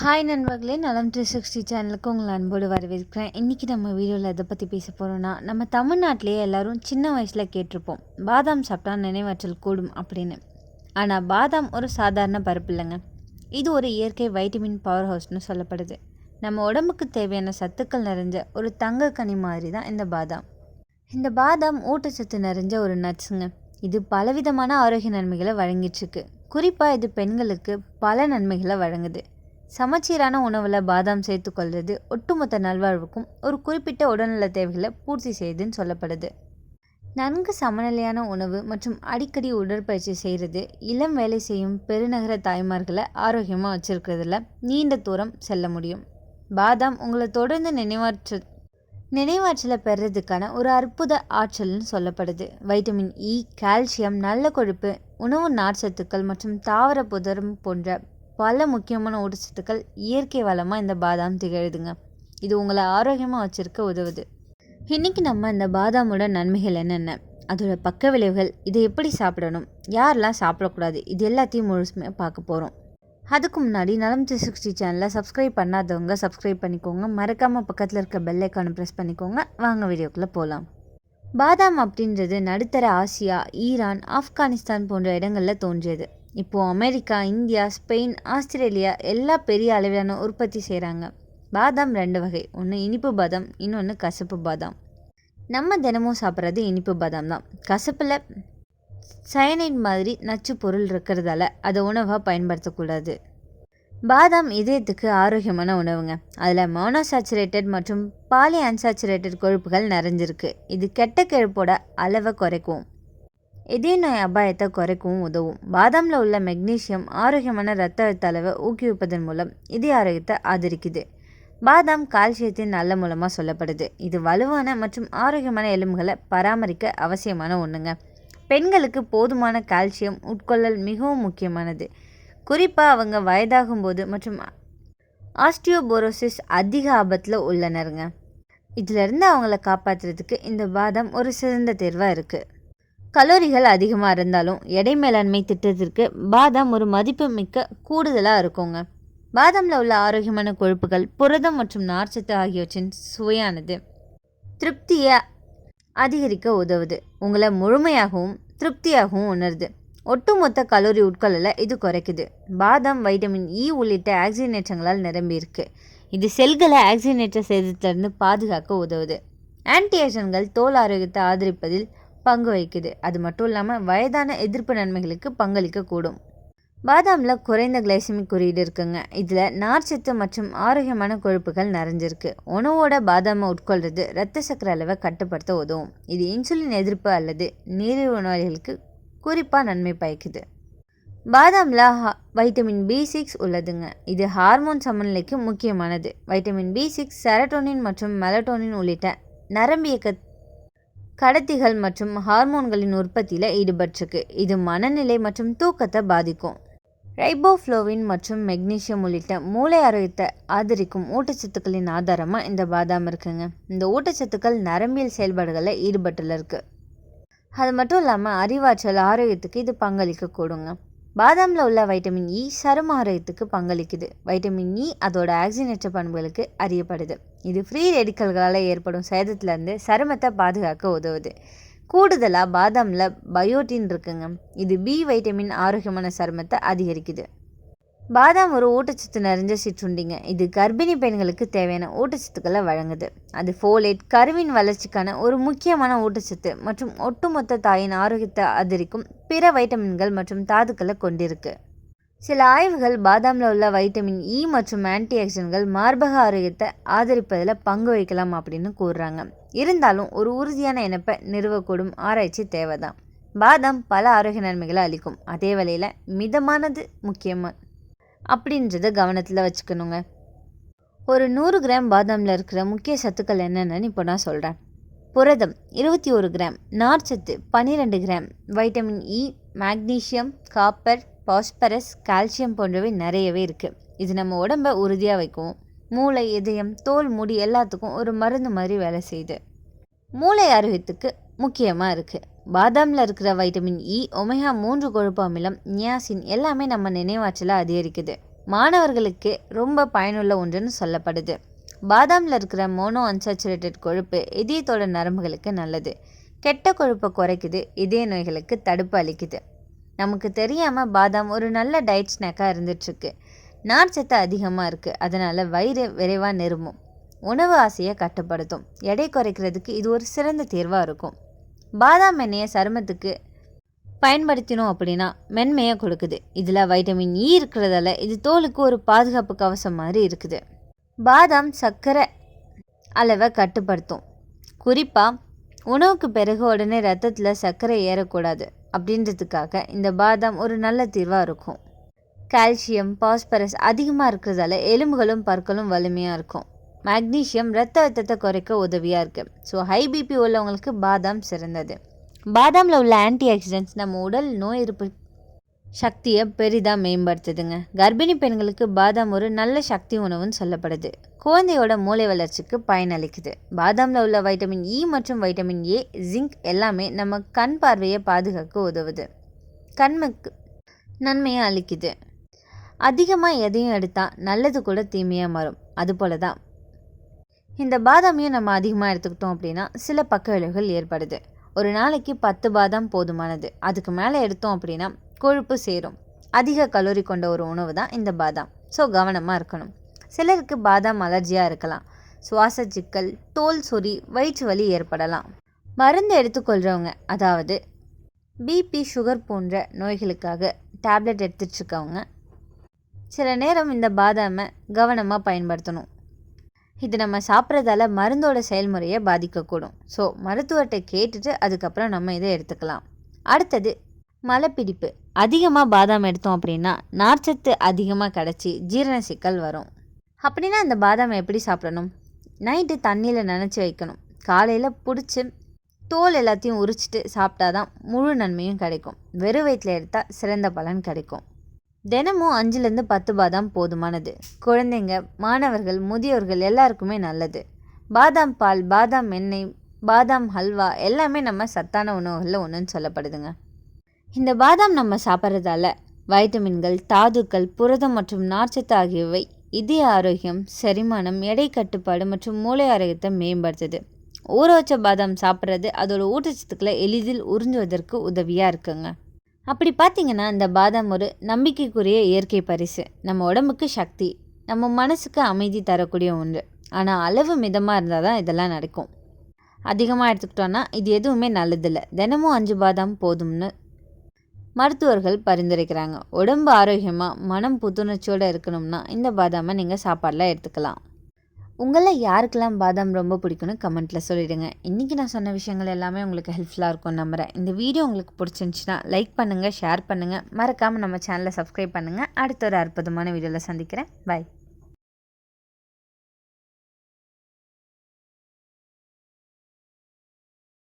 Hi நண்பர்களே. நலம் three sixty சேனலுக்கு உங்களை அன்போடு வரவேற்கிறேன். இன்றைக்கி நம்ம வீடியோவில் எதை பற்றி பேச போகிறோன்னா நம்ம தமிழ்நாட்டிலேயே எல்லாரும் சின்ன வயசில் கேட்டிருப்போம். பாதாம் சாப்பிட்டா நினைவாற்றல் கூடும் அப்படின்னு. ஆனால் பாதாம் ஒரு சாதாரண பருப்பு இல்லைங்க. இது ஒரு இயற்கை வைட்டமின் பவர் ஹவுஸ்னு சொல்லப்படுது. நம்ம உடம்புக்கு தேவையான சத்துக்கள் நிறைஞ்ச ஒரு தங்க கனி மாதிரி தான் இந்த பாதாம். இந்த பாதாம் ஊட்டச்சத்து நிறைஞ்ச ஒரு நட்ஸுங்க. இது பலவிதமான ஆரோக்கிய நன்மைகளை வழங்கிட்டுருக்கு குறிப்பாக இது பெண்களுக்கு பல நன்மைகளை வழங்குது. சமச்சீரான உணவில் பாதாம் சேர்த்துக்கொள்வது ஒட்டுமொத்த நல்வாழ்வுக்கும் ஒரு குறிப்பிட்ட உடல்நல தேவைகளை பூர்த்தி செய்யுதுன்னு சொல்லப்படுது. நன்கு சமநிலையான உணவு மற்றும் அடிக்கடி உடற்பயிற்சி செய்கிறது இளம் வேலை செய்யும் பெருநகர தாய்மார்களை ஆரோக்கியமாக வச்சுருக்கிறதுல நீண்ட தூரம் செல்ல முடியும். பாதாம் உங்களை தொடர்ந்து நினைவாற்ற நினைவாற்றலை பெறதுக்கான ஒரு அற்புத ஆற்றல்னு சொல்லப்படுது. வைட்டமின் இ கால்சியம் நல்ல கொழுப்பு உணவு நார்ச்சத்துக்கள் மற்றும் தாவர புதரம் போன்ற பல முக்கியமான ஊட்டச்சத்துக்கள் இயற்கை வளமாக இந்த பாதாம் திகழுதுங்க. இது உங்களை ஆரோக்கியமாக வச்சுருக்க உதவுது. இன்றைக்கி நம்ம இந்த பாதாமோட நன்மைகள் என்னென்ன? அதோட பக்க விளைவுகள் இதை எப்படி சாப்பிடணும்? யாரெல்லாம் சாப்பிடக்கூடாது? இது எல்லாத்தையும் முழுசுமே பார்க்க போகிறோம் அதுக்கு முன்னாடி நலம் த்ரீ சிக்ஸ்டி சேனலை சப்ஸ்கிரைப் பண்ணாதவங்க சப்ஸ்கிரைப் பண்ணிக்கோங்க. மறக்காமல் பக்கத்தில் இருக்க பெல் ஐக்கானை ப்ரெஸ் பண்ணிக்கோங்க. வாங்க வீடியோக்குள்ளே போகலாம் பாதாம் அப்படின்றது நடுத்தர ஆசியா ஈரான் ஆப்கானிஸ்தான் போன்ற இடங்களில் தோன்றியது. இப்போது அமெரிக்கா இந்தியா ஸ்பெயின் ஆஸ்திரேலியா எல்லா பெரிய அளவிலான உற்பத்தி செய்கிறாங்க பாதாம் ரெண்டு வகை. ஒன்று இனிப்பு பாதாம் இன்னொன்று கசப்பு பாதாம். நம்ம தினமும் சாப்பிட்றது இனிப்பு பாதாம் தான். கசப்பில் சயனைட் மாதிரி நச்சு பொருள் இருக்கிறதால அதை உணவாக பயன்படுத்தக்கூடாது. பாதாம் இதயத்துக்கு ஆரோக்கியமான உணவுங்க. அதில் மோனோசாச்சுரேட்டட் மற்றும் பாலி அன்சாச்சுரேட்டட் கொழுப்புகள் நிறைஞ்சிருக்கு. இது கெட்ட கெழுப்போட அளவை குறைக்கும். இதய நோய் அபாயத்தை குறைக்கவும் உதவும். பாதாமில் உள்ள மெக்னீசியம் ஆரோக்கியமான ரத்த அழுத்த அளவை ஊக்குவிப்பதன் மூலம் இதய ஆரோக்கியத்தை ஆதரிக்குது. பாதாம் கால்சியத்தின் நல்ல மூலமாக சொல்லப்படுது. இது வலுவான மற்றும் ஆரோக்கியமான எலும்புகளை பராமரிக்க அவசியமான ஒன்றுங்க பெண்களுக்கு போதுமான கால்சியம் உட்கொள்ளல் மிகவும் முக்கியமானது. குறிப்பாக அவங்க வயதாகும்போது மற்றும் ஆஸ்டியோபோரோசிஸ் அதிக ஆபத்தில் உள்ளனருங்க. இதிலிருந்து அவங்கள காப்பாற்றுறதுக்கு இந்த பாதாம் ஒரு சிறந்த தேர்வாக இருக்குது கலோரிகள் அதிகமாக இருந்தாலும் எடை மேலாண்மை திட்டத்திற்கு பாதாம் ஒரு மதிப்பு மிக்க கூடுதலாக இருக்குங்க. பாதாமில் உள்ள ஆரோக்கியமான கொழுப்புகள் புரதம் மற்றும் நார்ச்சத்து ஆகியவற்றின் சுவையானது. திருப்தியை அதிகரிக்க உதவுது. உங்களை முழுமையாகவும் திருப்தியாகவும் உணருது. ஒட்டுமொத்த கலோரி உட்கொள்ளலை இது குறைக்குது. பாதாம் வைட்டமின் இ உள்ளிட்ட ஆக்சிஜனேற்றங்களால் நிரம்பியிருக்கு இது செல்களை ஆக்சிஜனேற்ற சேதத்திலிருந்து பாதுகாக்க உதவுது. ஆன்டிஆக்சிடன்கள் தோல் ஆரோக்கியத்தை ஆதரிப்பதில் பங்கு வகிக்குது. அது மட்டும் இல்லாமல் வயதான எதிர்ப்பு நன்மைகளுக்கு பங்களிக்கக்கூடும். பாதாமில் குறைந்த கிளைசமிக் குறியீடு இருக்குங்க. இதில் நார்ச்சத்து மற்றும் ஆரோக்கியமான கொழுப்புகள் நிறைஞ்சிருக்கு. உணவோட பாதாமை உட்கொள்வது இரத்த சக்கர அளவை கட்டுப்படுத்த உதவும். இது இன்சுலின் எதிர்ப்பு அல்லது நீரிழிவு நோய்களுக்கு குறிப்பாக நன்மை பயக்குது. பாதாமில் வைட்டமின் பி சிக்ஸ் உள்ளதுங்க. இது ஹார்மோன் சமநிலைக்கு முக்கியமானது. வைட்டமின் பி சிக்ஸ் செரட்டோனின் மற்றும் மெலட்டோனின் உள்ளிட்ட நரம்பியக்க கடத்திகள் மற்றும் ஹார்மோன்களின் உற்பத்தியில் ஈடுபட்டிருக்கு. இது மனநிலை மற்றும் தூக்கத்தை பாதிக்கும். ரைபோஃப்ளோவின் மற்றும் மெக்னீஷியம் உள்ளிட்ட மூளை ஆரோக்கியத்தை ஆதரிக்கும் ஊட்டச்சத்துக்களின் ஆதாரமாக இந்த பாதாம் இருக்குங்க. இந்த ஊட்டச்சத்துக்கள் நரம்பியல் செயல்பாடுகளில் ஈடுபட்டுல இருக்குது அது மட்டும் இல்லாமல் அறிவாற்றல் ஆரோக்கியத்துக்கு இது பங்களிக்க கூடுங்க பாதாமில் உள்ள வைட்டமின் இ சரும ஆரோக்கியத்துக்கு பங்களிக்குது. வைட்டமின் இ அதோட ஆக்சினேற்ற பண்புகளுக்கு அறியப்படுது. இது ஃப்ரீ ரெடிக்கல்களால் ஏற்படும் சேதத்துலேருந்து சருமத்தை பாதுகாக்க உதவுது. கூடுதலாக பாதாமில் பயோட்டின் இருக்குங்க. இது பி வைட்டமின் ஆரோக்கியமான சருமத்தை அதிகரிக்குது. பாதாம் ஒரு ஊட்டச்சத்து நிறைஞ்ச சிற்றுண்டிங்க. இது கர்ப்பிணி பெண்களுக்கு தேவையான ஊட்டச்சத்துக்களை வழங்குது. அது ஃபோலேட் கருவின் வளர்ச்சிக்கான ஒரு முக்கியமான ஊட்டச்சத்து மற்றும் ஒட்டுமொத்த தாயின் ஆரோக்கியத்தை அதிரிக்கும் பிற வைட்டமின்கள் மற்றும் தாதுக்களை கொண்டிருக்கு. சில ஆய்வுகள் பாதாமில் உள்ள வைட்டமின் இ மற்றும் ஆன்டி ஆக்சிடன்கள் மார்பக ஆரோக்கியத்தை ஆதரிப்பதில் பங்கு வகிக்கலாம் அப்படின்னு கூறுறாங்க. இருந்தாலும் ஒரு உறுதியான இணைப்பை நிறுவக்கூடும் ஆராய்ச்சி தேவைதான். பாதாம் பல ஆரோக்கிய நன்மைகளை அளிக்கும். அதே வேளையில் மிதமானது முக்கியமாக அப்படின்றத கவனத்தில் வச்சுக்கணுங்க. ஒரு நூறு கிராம் பாதாமில் இருக்கிற முக்கிய சத்துக்கள் என்னென்னு இப்போ நான் சொல்கிறேன் புரதம் இருபத்தி ஒரு கிராம் நார்ச்சத்து பன்னிரெண்டு gram vitamin E magnesium copper phosphorus calcium போன்றவை நிறையவே இருக்குது இது நம்ம உடம்பை உறுதியாக வைக்கும். மூளை இதயம் தோல் முடி எல்லாத்துக்கும் ஒரு மருந்து மாதிரி வேலை செய்யுது. மூளை ஆரோக்கியத்துக்கு முக்கியமாக இருக்குது பாதாமில் இருக்கிற வைட்டமின் இ ஒமேகா மூன்று கொழுப்பு அமிலம் நியாசின் எல்லாமே நம்ம நினைவாற்றலை அதிகரிக்குது. மாணவர்களுக்கு ரொம்ப பயனுள்ள ஒன்றுன்னு சொல்லப்படுது. பாதாமில் இருக்கிற மோனோ அன்சாச்சுரேட்டட் கொழுப்பு இதயத்தோட நரம்புகளுக்கு நல்லது. கெட்ட கொழுப்பை குறைக்குது இதய நோய்களுக்கு தடுப்பு அளிக்குது. நமக்கு தெரியாமல் பாதாம் ஒரு நல்ல டயட் ஸ்நாக்காக இருந்துட்டுருக்கு. நார்ச்சத்து அதிகமாக இருக்குது அதனால் வயிறு விரைவாக நெருமும் உணவு ஆசையை கட்டுப்படுத்தும். எடை குறைக்கிறதுக்கு இது ஒரு சிறந்த தீர்வாக இருக்கும். பாதாம் எண்ணெயை சருமத்துக்கு பயன்படுத்தினோம் அப்படின்னா மென்மையாக கொடுக்குது. இதில் வைட்டமின் இ இருக்கிறதால இது தோலுக்கு ஒரு பாதுகாப்பு கவசம் மாதிரி இருக்குது. பாதாம் சர்க்கரை அளவை கட்டுப்படுத்தும். குறிப்பாக உணவுக்கு பிறகு உடனே ரத்தத்தில் சர்க்கரை ஏறக்கூடாது. அப்படின்றதுக்காக இந்த பாதாம் ஒரு நல்ல தீர்வாக இருக்கும். கால்சியம் பாஸ்பரஸ் அதிகமாக இருக்கிறதால எலும்புகளும் பற்களும் வலிமையாக இருக்கும். மேக்னீஷியம் ரத்த அழுத்தத்தை குறைக்க உதவியாக இருக்குது ஸோ ஹை பிபி உள்ளவங்களுக்கு பாதாம் சிறந்தது. பாதாமில் உள்ள ஆன்டி ஆக்சிடென்ட்ஸ் நம்ம உடல் நோய் எதிர்ப்பு சக்தியை பெரிதாக மேம்படுத்துதுங்க. கர்ப்பிணி பெண்களுக்கு பாதாம் ஒரு நல்ல சக்தி உணவுன்னு சொல்லப்படுது. குழந்தையோட மூளை வளர்ச்சிக்கு பயனளிக்குது. பாதாமில் உள்ள வைட்டமின் இ மற்றும் வைட்டமின் ஏ ஜிங்க் எல்லாமே நம்ம கண் பார்வையை பாதுகாக்க உதவுது. கண்முக்கு நன்மையை அளிக்குது. அதிகமாக எதையும் எடுத்தால் நல்லது கூட தீமையாக மாறும். அதுபோல தான் இந்த பாதாமையும் நம்ம அதிகமாக எடுத்துக்கிட்டோம் அப்படின்னா சில பக்க விளைவுகள் ஏற்படுது. ஒரு நாளைக்கு பத்து பாதாம் போதுமானது. அதுக்கு மேலே எடுத்தோம் அப்படின்னா கொழுப்பு சேரும். அதிக கலோரி கொண்ட ஒரு உணவு தான் இந்த பாதாம். ஸோ கவனமாக இருக்கணும். சிலருக்கு பாதாம் அலர்ஜியாக இருக்கலாம். சுவாச சிக்கல் தோல் சொறி வயிற்று வலி ஏற்படலாம். மருந்து எடுத்துக்கொள்கிறவங்க அதாவது பிபி சுகர் போன்ற நோய்களுக்காக டேப்லெட் எடுத்துட்ருக்கவங்க சில நேரம் இந்த பாதாமை கவனமாக பயன்படுத்தணும். இது நம்ம சாப்பிட்றதால மருந்தோட செயல்முறையை பாதிக்கக்கூடும். ஸோ மருத்துவர்கிட்ட கேட்டுட்டு அதுக்கப்புறம் நம்ம இதை எடுத்துக்கலாம். அடுத்தது மலைப்பிடிப்பு. அதிகமாக பாதாம் எடுத்தோம் அப்படின்னா நார்ச்சத்து அதிகமாக கிடச்சி ஜீரண சிக்கல் வரும். அப்படின்னா அந்த பாதாமை எப்படி சாப்பிடணும்? நைட்டு தண்ணியில் நினச்சி வைக்கணும். காலையில் பிடிச்சி தோல் எல்லாத்தையும் உரிச்சிட்டு சாப்பிட்டாதான் முழு நன்மையும் கிடைக்கும். வெறும் வயிற்றில் எடுத்தால் சிறந்த பலன் கிடைக்கும். தினமும் அஞ்சுலேருந்து பத்து பாதாம் போதுமானது. குழந்தைங்க மாணவர்கள் முதியோர்கள் எல்லாருக்குமே நல்லது. பாதாம் பால் பாதாம் எண்ணெய் பாதாம் ஹல்வா எல்லாமே நம்ம சத்தான உணவுகளில் ஒன்றுன்னு சொல்லப்படுதுங்க. இந்த பாதாம் நம்ம சாப்பிட்றதால வைட்டமின்கள் தாதுக்கள் புரதம் மற்றும் நார்ச்சத்து ஆகியவை இதய ஆரோக்கியம் செரிமானம் எடை கட்டுப்பாடு மற்றும் மூளை ஆரோக்கியத்தை மேம்படுத்துது. ஊற வச்ச பாதாம் சாப்பிட்றது அதோட ஊட்டச்சத்துக்களை எளிதில் உறிஞ்சுவதற்கு உதவியாக இருக்குங்க. அப்படி பார்த்தீங்கன்னா இந்த பாதாம் ஒரு நம்பிக்கைக்குரிய இயற்கை பரிசு. நம்ம உடம்புக்கு சக்தி நம்ம மனசுக்கு அமைதி தரக்கூடிய ஒன்று. ஆனால் அளவு மிதமாக இருந்தால் தான் இதெல்லாம் நடக்கும். அதிகமாக எடுத்துக்கிட்டோன்னா இது எதுவுமே நல்லதில்லை. தினமும் அஞ்சு பாதாம் போதும்னு மருத்துவர்கள் பரிந்துரைக்கிறாங்க. உடம்பு ஆரோக்கியமாக மனம் புத்துணர்ச்சியோடு இருக்கணும்னா இந்த பாதாமை நீங்கள் சாப்பாடெலாம் எடுத்துக்கலாம். உங்களில் யாருக்கெல்லாம் பாதாம் ரொம்ப பிடிக்கும்னு கமெண்ட்டில் சொல்லிவிடுங்க இன்றைக்கி நான் சொன்ன விஷயங்கள் எல்லாமே உங்களுக்கு ஹெல்ப்ஃபுல்லாக இருக்கும் நம்புகிறேன் இந்த வீடியோ உங்களுக்கு பிடிச்சிருந்துச்சின்னா லைக் பண்ணுங்கள் ஷேர் பண்ணுங்கள் மறக்காமல் நம்ம சேனலை சப்ஸ்கிரைப் பண்ணுங்கள் அடுத்த ஒரு அற்புதமான வீடியோவில் சந்திக்கிறேன். பாய்